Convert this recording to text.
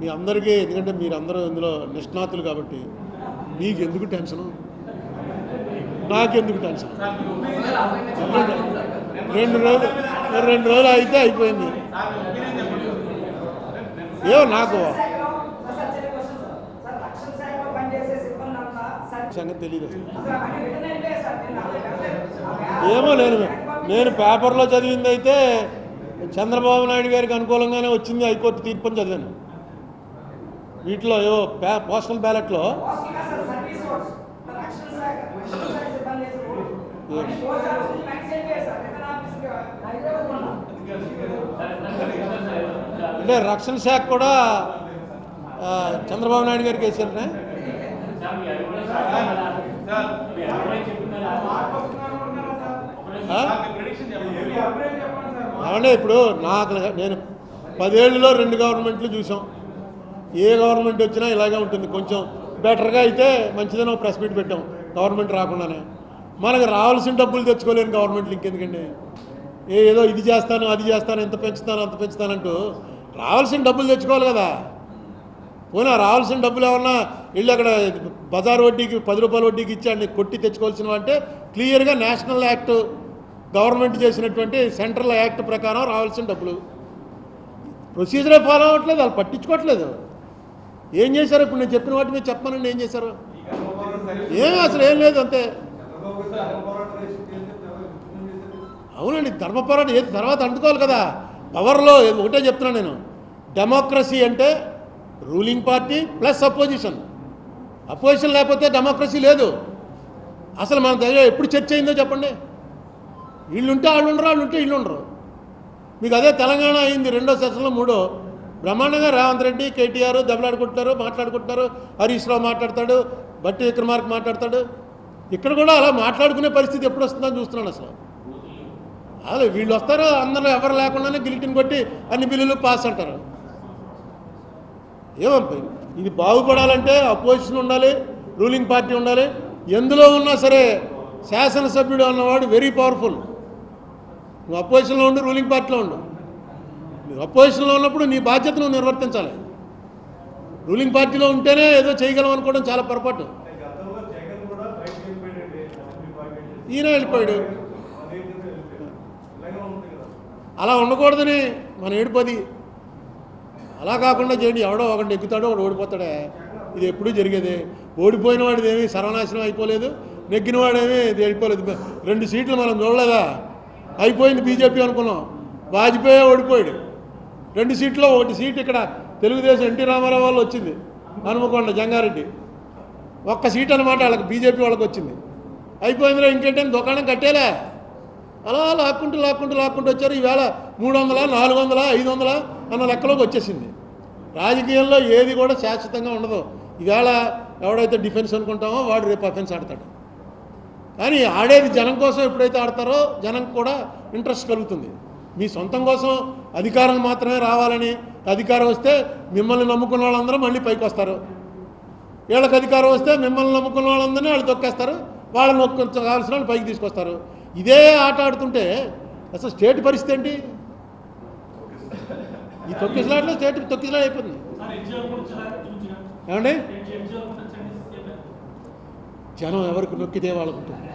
మీ అందరికీ. ఎందుకంటే మీరు అందరూ ఇందులో నిష్ణాతులు కాబట్టి మీకు ఎందుకు టెన్షను నాకెందుకు టెన్షన్ రెండు రోజులు రెండు రోజులు అయితే అయిపోయింది. ఏమో నాకు? సంగతి తెలియదు ఏమో నేను నేను పేపర్లో చదివింది అయితే చంద్రబాబు నాయుడు గారికి అనుకూలంగానే వచ్చింది హైకోర్టు తీర్పు అని చదివాను. వీటిలో ఏవో పోస్టల్ బ్యాలెట్లో. అంటే రక్షణ శాఖ కూడా ఆ, చంద్రబాబు నాయుడు గారికి వేసారనే? సార్, ఏమంటే ఇప్పుడు నాకు నేను పదేళ్ళలో రెండు గవర్నమెంట్లు చూసాం ఏ గవర్నమెంట్ వచ్చినా ఇలాగే ఉంటుంది. కొంచెం బెటర్గా అయితే మంచిదని ఒక ప్రెస్ మీట్ పెట్టాం. గవర్నమెంట్ రాకుండానే. మనకు రావాల్సిన డబ్బులు తెచ్చుకోలేని గవర్నమెంట్లు ఇంకెందుకండి? ఏ ఏదో ఇది చేస్తాను అది చేస్తాను ఎంత పెంచుతాను అంత పెంచుతానంటూ రావాల్సిన డబ్బులు తెచ్చుకోవాలి కదా. పోయినా రావాల్సిన డబ్బులు ఏమన్నా వెళ్ళి అక్కడ బజార్ వడ్డీకి పది రూపాయల వడ్డీకి ఇచ్చి అన్ని కొట్టి తెచ్చుకోవాల్సిన అంటే క్లియర్గా నేషనల్ యాక్ట్ గవర్నమెంట్ చేసినటువంటి సెంట్రల్ యాక్ట్ ప్రకారం రావాల్సిన డబ్బులు. ప్రొసీజరే ఫాలో అవ్వట్లేదు వాళ్ళు పట్టించుకోవట్లేదు. ఏం చేశారు? ఇప్పుడు నేను చెప్పిన వాటి మీద చెప్పమనండి ఏం చేశారు? ఏం అసలు ఏం లేదు అంతే. అవునండి ధర్మ పోరాటం ఏది తర్వాత అందుకోవాలి కదా. పవర్లో ఒకటే చెప్తున్నాను నేను. డెమోక్రసీ అంటే ruling party plus opposition. Opposition లేకపోతే డెమోక్రసీ లేదు. అసలు మన దగ్గర ఎప్పుడు చర్చ అయిందో చెప్పండి. వీళ్ళుంటే వాళ్ళు ఉండరు వాళ్ళు ఉంటే వీళ్ళు ఉండరు మీకు అదే తెలంగాణ అయింది రెండో సెషన్లో మూడో. బ్రహ్మాండంగా రేవంత్ రెడ్డి కేటీఆర్ దెబ్బలాడుకుంటున్నారు మాట్లాడుకుంటారు హరీష్ రావు మాట్లాడతాడు బట్టి విక్రమార్క మాట్లాడతాడు. ఇక్కడ కూడా అలా మాట్లాడుకునే పరిస్థితి ఎప్పుడు వస్తుందని చూస్తున్నాను అసలు. అదే వీళ్ళు వస్తారు అందరూ ఎవరు లేకుండానే గిలిటిని కొట్టి అన్ని బిల్లులు పాస్ అంటారు. ఏమో ఇది బాగుపడాలంటే అపోజిషన్ ఉండాలి రూలింగ్ పార్టీ ఉండాలి. ఎందులో ఉన్నా సరే శాసనసభ్యుడు అన్నవాడు వెరీ పవర్ఫుల్. నువ్వు అపోజిషన్లో ఉండు రూలింగ్ పార్టీలో ఉండు. నువ్వు అపోజిషన్లో ఉన్నప్పుడు నీ బాధ్యత నువ్వు నిర్వర్తించాలి రూలింగ్ పార్టీలో ఉంటేనే ఏదో చేయగలం అనుకోవడం చాలా పొరపాటు. ఈయన వెళ్ళిపోయాడు. అలా ఉండకూడదని మన ఏడుపది. అలా కాకుండా చేయండి ఎవడో ఒకటి ఎక్కుతాడో ఒకడు ఓడిపోతాడే. ఇది ఎప్పుడూ జరిగేది. ఓడిపోయిన వాడిది ఏమీ సర్వనాశనం అయిపోలేదు. నెగ్గిన వాడేమీ ఇది వెళ్ళిపోలేదు రెండు సీట్లు మనం చూడలేదా? అయిపోయింది బీజేపీ అనుకున్నాం. వాజ్పేయి ఓడిపోయాడు. రెండు సీట్లో ఒకటి సీట్ ఇక్కడ తెలుగుదేశం ఎన్టీ రామారావు వాళ్ళు వచ్చింది. హనుమకొండ జంగారెడ్డి. ఒక్క సీట్ అనమాట వాళ్ళకి బీజేపీ వాళ్ళకి వచ్చింది. అయిపోయిందిరా ఇంకేంటే దుకాణం కట్టేలే? అలా లాక్కుంటూ లాక్కుంటూ లాక్కుంటూ వచ్చారు. ఈవేళ మూడు వందల నాలుగు వందల ఐదు వందల అన్న లెక్కలోకి వచ్చేసింది. రాజకీయంలో ఏది కూడా శాశ్వతంగా ఉండదు. ఈవేళ ఎవడైతే డిఫెన్స్ అనుకుంటామో వాడు రేపు అఫెన్స్ ఆడతాడు. కానీ ఆడేది జనం కోసం ఎప్పుడైతే ఆడతారో జనం కూడా ఇంట్రెస్ట్ కలుగుతుంది. మీ సొంతం కోసం అధికారం మాత్రమే రావాలని అధికారం వస్తే మిమ్మల్ని నమ్ముకున్న వాళ్ళందరూ మళ్ళీ పైకి వస్తారు. వీళ్ళకి అధికారం వస్తే మిమ్మల్ని నమ్ముకున్న వాళ్ళందరినీ వాళ్ళు తొక్కేస్తారు. వాళ్ళని నొక్కు కావాల్సిన వాళ్ళు పైకి తీసుకొస్తారు. ఇదే ఆట ఆడుతుంటే అసలు స్టేట్ పరిస్థితి ఏంటి? ఈ తొక్కిసలాట్లో స్టేట్ తొక్కిసలాట అయిపోతుంది ఏమండి? జనం ఎవరికి నొక్కితే వాళ్ళకుంటుంది